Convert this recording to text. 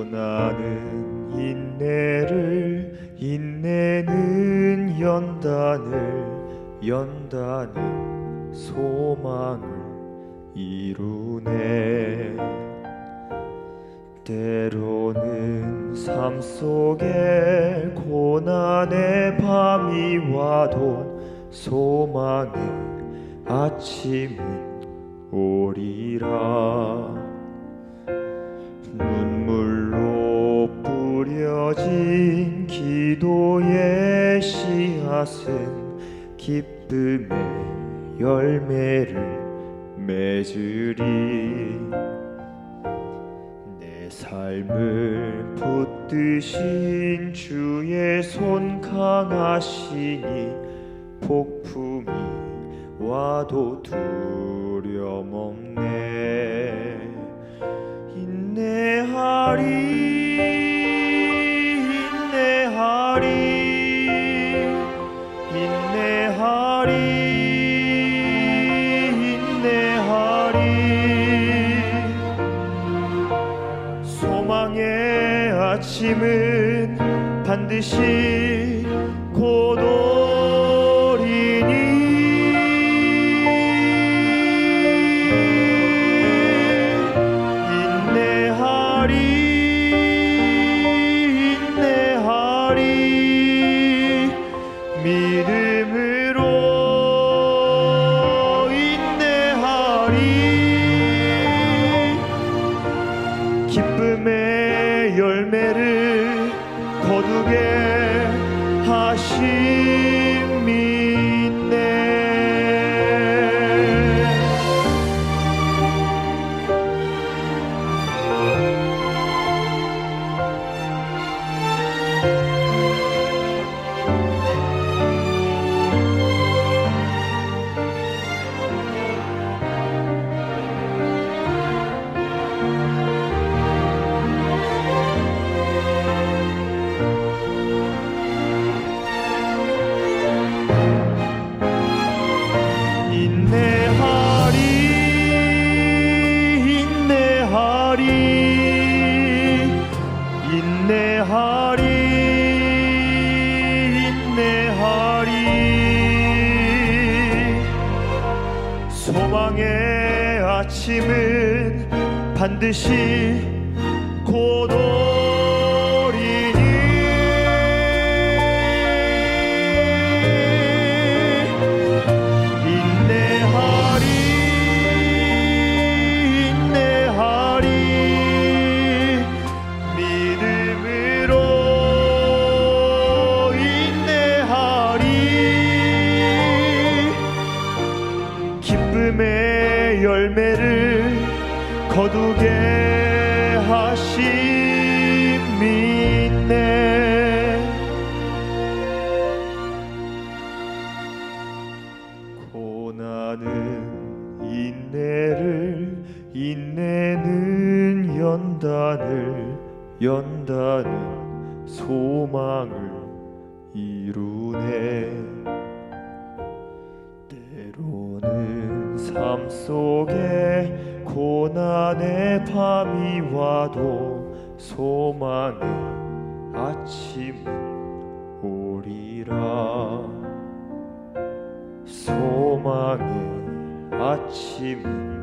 고난은 인내를 인내는 연단을 연단은 소망을 이루네 때로는 삶 속에 고난의 밤이 와도 소망의 아침은 오리라. 눈물로 뿌려진 기도의 씨앗은 기쁨의 열매를 맺으리. 내 삶을 붙드신 주의 손 강하시니 폭풍이 와도 두려움 없네. 인내하리 아침은 반드시 곧 오리니. 인내하리 인내하리. 믿음으로 인내하리. 기쁨 의 열매를 거두게 하심이네 인내하리 인내하리. 소망의 아침은 반드시 곧오 믿음으로 인내하리. 기쁨의 열매를 거두게 하심이네. 고난은 인내를 인내는 연단을 연단은 소망을 이루네. 때로는 삶 속에 고난의 밤이 와도 소망의 아침은 오리라. 소망의 아침은